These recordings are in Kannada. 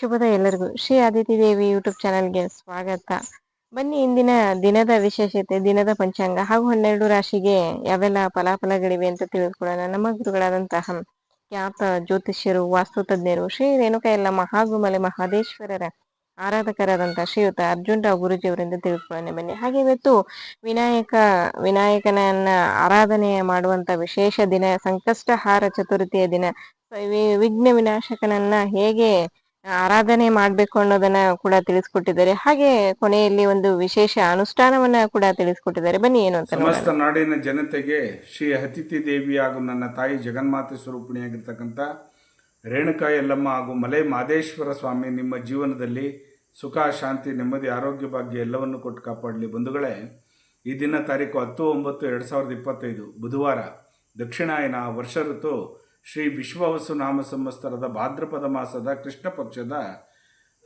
ಶುಭದ ಎಲ್ಲರಿಗೂ. ಶ್ರೀ ಆದಿತಿ ದೇವಿ ಯೂಟ್ಯೂಬ್ ಚಾನೆಲ್ಗೆ ಸ್ವಾಗತ. ಬನ್ನಿ ಇಂದಿನ ದಿನದ ವಿಶೇಷತೆ, ದಿನದ ಪಂಚಾಂಗ ಹಾಗೂ ಹನ್ನೆರಡು ರಾಶಿಗೆ ಯಾವೆಲ್ಲ ಫಲಾಫಲಗಳಿವೆ ಅಂತ ತಿಳಿದುಕೊಳ್ಳೋಣ. ನಮ್ಮ ಗುರುಗಳಾದಂತಹ ಖ್ಯಾತ ಜ್ಯೋತಿಷ್ಯರು, ವಾಸ್ತು ತಜ್ಞರು, ಶ್ರೀ ರೇಣುಕ ಎಲ್ಲ ಮಹಾಗುಮಲೆ ಮಹಾದೇಶ್ವರರ ಆರಾಧಕರಾದಂತಹ ಶ್ರೀಯುತ ಅರ್ಜುನ್ ರಾವ್ ಗುರುಜಿ ಅವರಿಂದ ತಿಳಿದುಕೊಳ್ಳೋಣ ಬನ್ನಿ. ಹಾಗೆ ಇವತ್ತು ವಿನಾಯಕ, ವಿನಾಯಕನನ್ನ ಆರಾಧನೆ ಮಾಡುವಂತ ವಿಶೇಷ ದಿನ, ಸಂಕಷ್ಟಹಾರ ಚತುರ್ಥಿಯ ದಿನ, ವಿಘ್ನ ವಿನಾಶಕನನ್ನ ಹೇಗೆ ಆರಾಧನೆ ಮಾಡ್ಬೇಕು ಅನ್ನೋದನ್ನ ಕೂಡ ತಿಳಿಸ್ಕೊಟ್ಟಿದ್ದಾರೆ. ಹಾಗೆ ಕೊನೆಯಲ್ಲಿ ಒಂದು ವಿಶೇಷ ಅನುಷ್ಠಾನವನ್ನ ಕೂಡ ತಿಳಿಸ್ಕೊಟ್ಟಿದ್ದಾರೆ. ಬನ್ನಿ, ಏನು ಅಂತ. ಸಮಸ್ತ ನಾಡಿನ ಜನತೆಗೆ ಶ್ರೀ ಅತಿಥಿ ದೇವಿ ಹಾಗೂ ನನ್ನ ತಾಯಿ ಜಗನ್ಮಾತೆ ಸ್ವರೂಪಿಣಿಯಾಗಿರ್ತಕ್ಕಂಥ ರೇಣುಕಾ ಯಲ್ಲಮ್ಮ ಹಾಗೂ ಮಲೆ ಮಾದೇಶ್ವರ ಸ್ವಾಮಿ ನಿಮ್ಮ ಜೀವನದಲ್ಲಿ ಸುಖ, ಶಾಂತಿ, ನೆಮ್ಮದಿ, ಆರೋಗ್ಯ ಭಾಗ್ಯ ಎಲ್ಲವನ್ನು ಕೊಟ್ಟು ಕಾಪಾಡಲಿ. ಬಂಧುಗಳೇ, ಈ ದಿನ ತಾರೀಕು ಹತ್ತು ಒಂಬತ್ತು ಎರಡು ಸಾವಿರದ ಇಪ್ಪತ್ತೈದು, ಬುಧವಾರ, ದಕ್ಷಿಣಾಯನ ವರ್ಷ ಋತು ಶ್ರೀ ವಿಶ್ವವಸು ನಾಮ ಸಂವತ್ಸರದ ಭಾದ್ರಪದ ಮಾಸದ ಕೃಷ್ಣ ಪಕ್ಷದ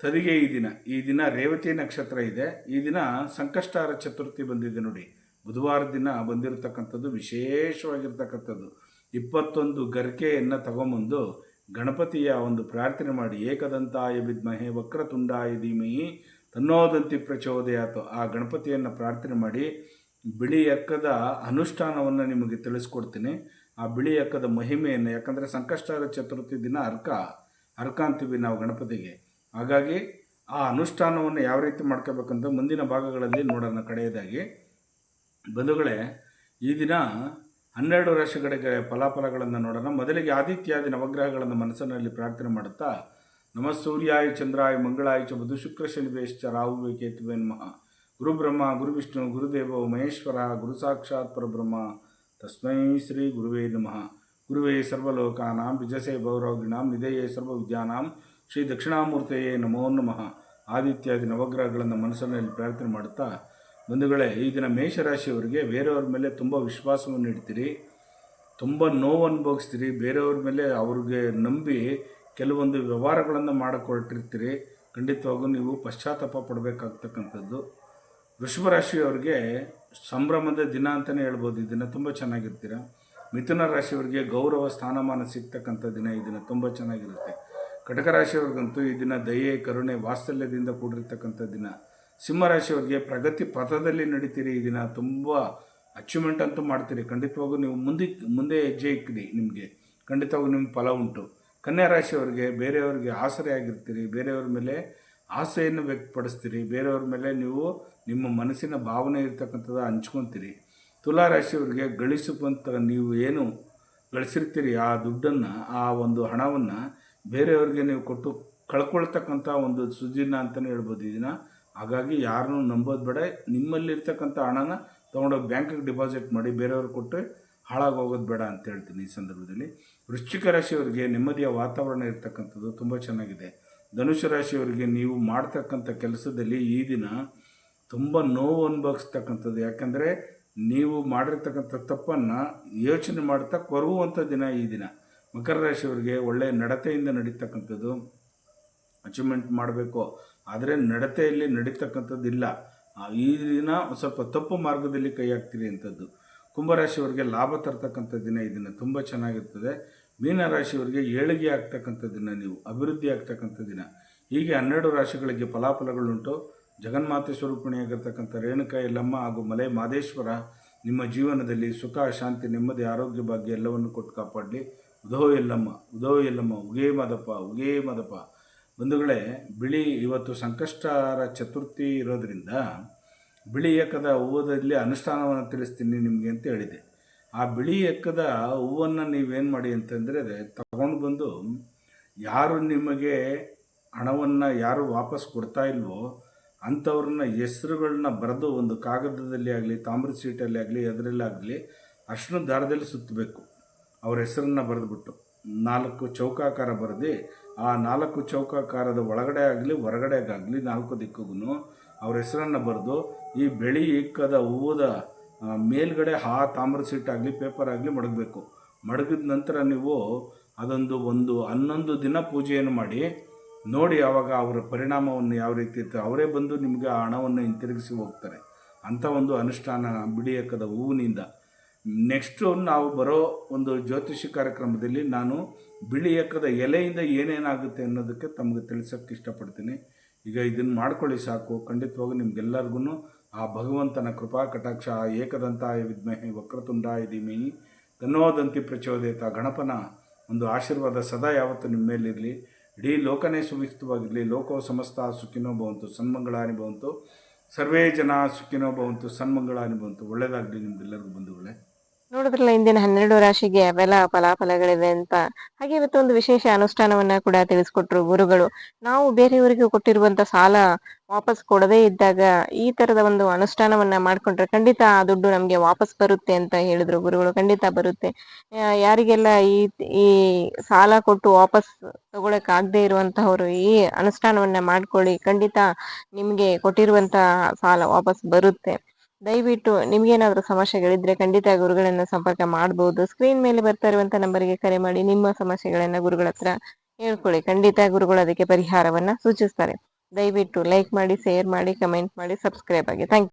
ತದಿಗೆ ಈ ದಿನ. ಈ ದಿನ ರೇವತಿ ನಕ್ಷತ್ರ ಇದೆ. ಈ ದಿನ ಸಂಕಷ್ಟಾರ ಚತುರ್ಥಿ ಬಂದಿದೆ ನೋಡಿ. ಬುಧವಾರ ದಿನ ಬಂದಿರತಕ್ಕಂಥದ್ದು ವಿಶೇಷವಾಗಿರ್ತಕ್ಕಂಥದ್ದು. ಇಪ್ಪತ್ತೊಂದು ಗರಿಕೆಯನ್ನು ತಗೊಂಬಂದು ಗಣಪತಿಯ ಒಂದು ಪ್ರಾರ್ಥನೆ ಮಾಡಿ. ಏಕದಂತಾಯ ವಿದ್ಮಹೆ ವಕ್ರತುಂಡಾಯ ಧೀಮಹಿ ತನ್ನೋದಂತಿ ಪ್ರಚೋದಯಾತು ಆ ಗಣಪತಿಯನ್ನು ಪ್ರಾರ್ಥನೆ ಮಾಡಿ ಬಿಳಿ ಎಕ್ಕದ ಅನುಷ್ಠಾನವನ್ನು ನಿಮಗೆ ತಿಳಿಸ್ಕೊಡ್ತೀನಿ. ಆ ಬಿಳಿ ಅಕ್ಕದ ಮಹಿಮೆಯನ್ನು, ಯಾಕಂದರೆ ಸಂಕಷ್ಟಾರ ಚತುರ್ಥಿ ದಿನ ಅರ್ಕ ಅರ್ಕ ಅಂತೀವಿ ನಾವು ಗಣಪತಿಗೆ. ಹಾಗಾಗಿ ಆ ಅನುಷ್ಠಾನವನ್ನು ಯಾವ ರೀತಿ ಮಾಡ್ಕೋಬೇಕಂತ ಮುಂದಿನ ಭಾಗಗಳಲ್ಲಿ ನೋಡೋಣ ಕಡೆಯದಾಗಿ. ಬಂಧುಗಳೇ, ಈ ದಿನ ಹನ್ನೆರಡು ರಾಶಿಗಳಿಗೆ ಫಲಾಫಲಗಳನ್ನು ನೋಡೋಣ. ಮೊದಲಿಗೆ ಆದಿತ್ಯಾದಿ ನವಗ್ರಹಗಳನ್ನು ಮನಸ್ಸಿನಲ್ಲಿ ಪ್ರಾರ್ಥನೆ ಮಾಡುತ್ತಾ, ನಮ ಸೂರ್ಯಾಯ, ಚಂದ್ರಾಯ, ಮಂಗಳಾಯ, ಚ ಬುಧು, ಶುಕ್ರ ಶನಿವೇಶ್ಚ ರಾಹುವೆ ಕೇತುವೆ ನಮಃ ಗುರುಬ್ರಹ್ಮ ಗುರು ವಿಷ್ಣು ಗುರುದೇವ, ಮಹೇಶ್ವರ ಗುರು ಸಾಕ್ಷಾತ್ ಪರಬ್ರಹ್ಮ. ತಸ್ಮೈ ಶ್ರೀ ಗುರುವೇ ನಮಃ. ಗುರುವೇ ಸರ್ವಲೋಕಾನಾಂ ಬಿಜಸೆ ಭೌರವಿಣಾಂ ನಿಧಯೇ ಸರ್ವವಿದ್ಯಾನಾಂ ಶ್ರೀ ದಕ್ಷಿಣಾಮೂರ್ತಿಯೇ ನಮೋ ನಮಃ. ಆದಿತ್ಯಾದಿ ನವಗ್ರಹಗಳನ್ನು ಮನಸ್ಸಿನಲ್ಲಿ ಪ್ರಾರ್ಥನೆ ಮಾಡುತ್ತಾ, ಬಂಧುಗಳೇ, ಈ ದಿನ ಮೇಷರಾಶಿಯವರಿಗೆ ಬೇರೆಯವ್ರ ಮೇಲೆ ತುಂಬ ವಿಶ್ವಾಸವನ್ನು ಇಡ್ತೀರಿ ತುಂಬ ನೋವು ಅನುಭವಿಸ್ತೀರಿ. ಬೇರೆಯವ್ರ ಮೇಲೆ ಅವ್ರಿಗೆ ನಂಬಿ ಕೆಲವೊಂದು ವ್ಯವಹಾರಗಳನ್ನು ಮಾಡಿಕೊಟ್ಟಿರ್ತೀರಿ. ಖಂಡಿತವಾಗೂ ನೀವು ಪಶ್ಚಾತ್ತಾಪ ಪಡಬೇಕಾಗ್ತಕ್ಕಂಥದ್ದು. ವೃಷಭ ಸಂಭ್ರಮದ ದಿನ ಅಂತಲೇ ಹೇಳ್ಬೋದು. ಈ ದಿನ ತುಂಬ ಚೆನ್ನಾಗಿರ್ತೀರ? ಮಿಥುನ ರಾಶಿಯವರಿಗೆ ಗೌರವ, ಸ್ಥಾನಮಾನ ಸಿಗ್ತಕ್ಕಂಥ ದಿನ ಈ ದಿನ ತುಂಬ ಚೆನ್ನಾಗಿರುತ್ತೆ. ಕಟಕ ರಾಶಿಯವ್ರಿಗಂತೂ ಈ ದಿನ ದಯೆ, ಕರುಣೆ, ವಾತ್ಸಲ್ಯದಿಂದ ಕೂಡಿರ್ತಕ್ಕಂಥ ದಿನ. ಸಿಂಹರಾಶಿಯವರಿಗೆ ಪ್ರಗತಿ ಪಥದಲ್ಲಿ ನಡೀತೀರಿ. ಈ ದಿನ ತುಂಬ ಅಚೀವ್ಮೆಂಟ್ ಅಂತೂ ಮಾಡ್ತೀರಿ. ಖಂಡಿತವಾಗೂ ನೀವು ಮುಂದೆ ಮುಂದೆ ಹೆಜ್ಜೆ ಇಕ್ಕಿರಿ ನಿಮಗೆ. ಖಂಡಿತವಾಗೂ ನಿಮ್ಮ ಫಲ ಉಂಟು. ಕನ್ಯಾ ರಾಶಿಯವರಿಗೆ ಬೇರೆಯವ್ರಿಗೆ ಆಸರೆ ಆಗಿರ್ತೀರಿ. ಬೇರೆಯವ್ರ ಮೇಲೆ ಆಸೆಯನ್ನು ವ್ಯಕ್ತಪಡಿಸ್ತೀರಿ. ಬೇರೆಯವ್ರ ಮೇಲೆ ನೀವು ನಿಮ್ಮ ಮನಸ್ಸಿನ ಭಾವನೆ ಇರ್ತಕ್ಕಂಥದ್ದು ಹಂಚ್ಕೊತೀರಿ. ತುಲಾ ರಾಶಿಯವರಿಗೆ ಗಳಿಸುವಂಥ ನೀವು ಏನು ಗಳಿಸಿರ್ತೀರಿ? ಆ ದುಡ್ಡನ್ನು, ಆ ಒಂದು ಹಣವನ್ನು ಬೇರೆಯವ್ರಿಗೆ ನೀವು ಕೊಟ್ಟು ಕಳ್ಕೊಳ್ತಕ್ಕಂಥ ಒಂದು ಸುದಿನ ಅಂತಲೇ ಹೇಳ್ಬೋದು ಇದನ್ನು ಹಾಗಾಗಿ ಯಾರನ್ನೂ ನಂಬೋದು ಬೇಡ. ನಿಮ್ಮಲ್ಲಿರ್ತಕ್ಕಂಥ ಹಣನ ತೊಗೊಂಡೋಗಿ ಬ್ಯಾಂಕಿಗೆ ಡಿಪಾಸಿಟ್ ಮಾಡಿ ಬೇರೆಯವ್ರಿಗೆ ಕೊಟ್ಟು ಹಾಳಾಗಿ ಹೋಗೋದು ಬೇಡ ಅಂತ ಹೇಳ್ತೀನಿ ಈ ಸಂದರ್ಭದಲ್ಲಿ. ವೃಶ್ಚಿಕ ರಾಶಿಯವರಿಗೆ ನೆಮ್ಮದಿಯ ವಾತಾವರಣ ಇರ್ತಕ್ಕಂಥದ್ದು ತುಂಬ ಚೆನ್ನಾಗಿದೆ. ಧನುಷು ರಾಶಿಯವರಿಗೆ ನೀವು ಮಾಡ್ತಕ್ಕಂಥ ಕೆಲಸದಲ್ಲಿ ಈ ದಿನ ತುಂಬ ನೋವು ಅನುಭವಿಸ್ತಕ್ಕಂಥದ್ದು. ಯಾಕಂದರೆ ನೀವು ಮಾಡಿರ್ತಕ್ಕಂಥ ತಪ್ಪನ್ನು ಯೋಚನೆ ಮಾಡ್ತಾ ಕೊರಗುವಂಥ ದಿನ ಈ ದಿನ. ಮಕರ ರಾಶಿಯವರಿಗೆ ಒಳ್ಳೆಯ ನಡತೆಯಿಂದ ನಡೀತಕ್ಕಂಥದ್ದು. ಅಚೀವ್ಮೆಂಟ್ ಮಾಡಬೇಕು. ಆದರೆ ನಡತೆಯಲ್ಲಿ ನಡೀತಕ್ಕಂಥದ್ದು ಇಲ್ಲ ಈ ದಿನ ಸ್ವಲ್ಪ ತಪ್ಪು ಮಾರ್ಗದಲ್ಲಿ ಕೈ ಹಾಕ್ತೀರಿ ಅಂಥದ್ದು ಕುಂಭರಾಶಿಯವರಿಗೆ ಲಾಭ ತರ್ತಕ್ಕಂಥ ದಿನ ಈ ದಿನ ತುಂಬ ಚೆನ್ನಾಗಿರ್ತದೆ. ಮೀನರಾಶಿಯವರಿಗೆ ಏಳಿಗೆ ಆಗ್ತಕ್ಕಂಥ ದಿನ ನೀವು, ಅಭಿವೃದ್ಧಿ ಆಗ್ತಕ್ಕಂಥ ದಿನ. ಹೀಗೆ ಹನ್ನೆರಡು ರಾಶಿಗಳಿಗೆ ಫಲಾಫಲಗಳುಂಟು. ಜಗನ್ಮಾತೆ ಸ್ವರೂಪಿಣಿಯಾಗಿರ್ತಕ್ಕಂಥ ರೇಣುಕಾ, ಯಲ್ಲಮ್ಮ ಹಾಗೂ ಮಲೆ ಮಾದೇಶ್ವರ ನಿಮ್ಮ ಜೀವನದಲ್ಲಿ ಸುಖ, ಶಾಂತಿ, ನೆಮ್ಮದಿ, ಆರೋಗ್ಯ ಭಾಗ್ಯ ಎಲ್ಲವನ್ನು ಕೊಟ್ಟು ಕಾಪಾಡಲಿ. ಉದೋ ಎಲ್ಲಮ್ಮ ಉದೋ ಎಲ್ಲಮ್ಮ ಉಗೇ ಮದಪ್ಪ ಉಗೇ ಮದಪ್ಪ. ಬಂಧುಗಳೇ, ಬಿಳಿ ಇವತ್ತು ಸಂಕಷ್ಟರ ಚತುರ್ಥಿ ಇರೋದರಿಂದ ಬಿಳಿ ಏಕದ ಹೂವದಲ್ಲಿ ಅನುಷ್ಠಾನವನ್ನು ತಿಳಿಸ್ತೀನಿ ನಿಮಗೆ ಅಂತ ಹೇಳಿದೆ. ಆ ಬಿಳಿ ಎಕ್ಕದ ಹೂವನ್ನು ನೀವೇನು ಮಾಡಿ ಅಂತಂದರೆ ತಗೊಂಡು ಬಂದು ಯಾರು ನಿಮಗೆ ಹಣವನ್ನು ಯಾರು ವಾಪಸ್ ಕೊಡ್ತಾ ಇಲ್ವೋ ಅಂಥವ್ರನ್ನ ಹೆಸರುಗಳನ್ನ ಬರೆದು ಒಂದು ಕಾಗದದಲ್ಲಿ ಆಗಲಿ, ತಾಮ್ರದ ಸೀಟಲ್ಲಿ ಆಗಲಿ ಅದರಲ್ಲಾಗಲಿ ಅರ್ಶಿನ ದಾರದಲ್ಲಿ ಸುತ್ತಬೇಕು ಅವ್ರ ಹೆಸರನ್ನ ಬರೆದುಬಿಟ್ಟು ನಾಲ್ಕು ಚೌಕಾಕಾರ ಬರೆದು, ಆ ನಾಲ್ಕು ಚೌಕಾಕಾರದ ಒಳಗಡೆ ಆಗಲಿ ಹೊರಗಡೆಗಾಗಲಿ ನಾಲ್ಕು ದಿಕ್ಕಿಗೂ ಅವ್ರ ಹೆಸರನ್ನು ಬರೆದು ಈ ಬೆಳಿ ಇಕ್ಕದ ಹೂವದ ಮೇಲ್ಗಡೆ ಆ ತಾಮ್ರ ಸೀಟಾಗಲಿ ಪೇಪರ್ ಆಗಲಿ ಮಡಗಬೇಕು. ಮಡಗಿದ ನಂತರ ನೀವು ಅದೊಂದು ಒಂದು ಹನ್ನೊಂದು ದಿನ ಪೂಜೆಯನ್ನು ಮಾಡಿ, ನೋಡಿ ಆವಾಗ ಅವರ ಪರಿಣಾಮವನ್ನು ಯಾವ ರೀತಿ ಇರ್ತದೆ. ಅವರೇ ಬಂದು ನಿಮಗೆ ಆ ಹಣವನ್ನು ಹಿಂತಿರುಗಿಸಿ ಹೋಗ್ತಾರೆ. ಅಂಥ ಒಂದು ಅನುಷ್ಠಾನ ಬಿಳಿ ಎಕ್ಕದ ಹೂವಿನಿಂದ. ನೆಕ್ಸ್ಟು ನಾವು ಬರೋ ಒಂದು ಜ್ಯೋತಿಷಿ ಕಾರ್ಯಕ್ರಮದಲ್ಲಿ ನಾನು ಬಿಳಿ ಎಕ್ಕದ ಎಲೆಯಿಂದ ಏನೇನಾಗುತ್ತೆ ಅನ್ನೋದಕ್ಕೆ ತಮಗೆ ತಿಳಿಸೋಕ್ಕೆ ಇಷ್ಟಪಡ್ತೀನಿ. ಈಗ ಇದನ್ನು ಮಾಡ್ಕೊಳ್ಳಿ ಸಾಕು. ಖಂಡಿತವಾಗೂ ನಿಮ್ಗೆಲ್ಲರಿಗೂ ಆ ಭಗವಂತನ ಕೃಪಾ ಕಟಾಕ್ಷ ಆ ಏಕದಂತಾಯ ವಿದ್ಮಹೆ ವಕ್ರತುಂಡಾಯ ಧೀಮಹಿ ತನ್ನೋದಂತಿ ಪ್ರಚೋದಿತ ಗಣಪನ. ಒಂದು ಆಶೀರ್ವಾದ ಸದಾ ಯಾವತ್ತೂ ನಿಮ್ಮ ಮೇಲಿರಲಿ. ಇಡೀ ಲೋಕನೇ ಸುಭಿಕ್ಷವಾಗಿರಲಿ ಲೋಕೋ ಸಮಸ್ತ ಸುಖಿನೋ ಭವಂತು, ಸನ್ಮಂಗಳಾನಿ ಭವಂತು. ಸರ್ವೇ ಜನ ಸುಖಿನೋ ಭವಂತು, ಸನ್ಮಂಗಳಾನಿ ಭವಂತು. ಒಳ್ಳೆಯದಾಗಲಿ ನಿಮ್ದೆಲ್ಲರಿಗೂ ಬಂಧುಗಳೇ. ನೋಡಿದ್ರಲ್ಲ ಇಂದಿನ ಹನ್ನೆರಡು ರಾಶಿಗೆ ಅವೆಲ್ಲ ಫಲಾಫಲಗಳಿವೆ ಅಂತ. ಹಾಗೆ ಇವತ್ತು ಒಂದು ವಿಶೇಷ ಅನುಷ್ಠಾನವನ್ನ ಕೂಡ ತಿಳಿಸ್ಕೊಟ್ರು ಗುರುಗಳು. ನಾವು ಬೇರೆಯವರಿಗೆ ಕೊಟ್ಟಿರುವಂತ ಸಾಲ ವಾಪಸ್ ಕೊಡದೇ ಇದ್ದಾಗ ಈ ತರದ ಒಂದು ಅನುಷ್ಠಾನವನ್ನ ಮಾಡ್ಕೊಂಡ್ರೆ ಖಂಡಿತ ಆ ದುಡ್ಡು ನಮ್ಗೆ ವಾಪಸ್ ಬರುತ್ತೆ ಅಂತ ಹೇಳಿದ್ರು ಗುರುಗಳು. ಖಂಡಿತ ಬರುತ್ತೆ. ಯಾರಿಗೆಲ್ಲ ಈ ಈ ಸಾಲ ಕೊಟ್ಟು ವಾಪಸ್ ತಗೊಳಕ್ ಆಗದೆ ಇರುವಂತಹವರು ಈ ಅನುಷ್ಠಾನವನ್ನ ಮಾಡ್ಕೊಳ್ಳಿ. ಖಂಡಿತ ನಿಮ್ಗೆ ಕೊಟ್ಟಿರುವಂತಹ ಸಾಲ ವಾಪಸ್ ಬರುತ್ತೆ. ದಯವಿಟ್ಟು ನಿಮ್ಗೇನಾದ್ರೂ ಸಮಸ್ಯೆಗಳಿದ್ರೆ ಖಂಡಿತ ಗುರುಗಳನ್ನ ಸಂಪರ್ಕ ಮಾಡಬಹುದು ಸ್ಕ್ರೀನ್ ಮೇಲೆ ಬರ್ತಾ ಇರುವಂತ ನಂಬರ್ಗೆ ಕರೆ ಮಾಡಿ ನಿಮ್ಮ ಸಮಸ್ಯೆಗಳನ್ನ ಗುರುಗಳ ಹತ್ರ ಹೇಳ್ಕೊಳ್ಳಿ. ಖಂಡಿತ ಗುರುಗಳು ಅದಕ್ಕೆ ಪರಿಹಾರವನ್ನ ಸೂಚಿಸ್ತಾರೆ. ದಯವಿಟ್ಟು ಲೈಕ್ ಮಾಡಿ ಶೇರ್ ಮಾಡಿ ಕಮೆಂಟ್ ಮಾಡಿ ಸಬ್ಸ್ಕ್ರೈಬ್ ಆಗಿ. ಥ್ಯಾಂಕ್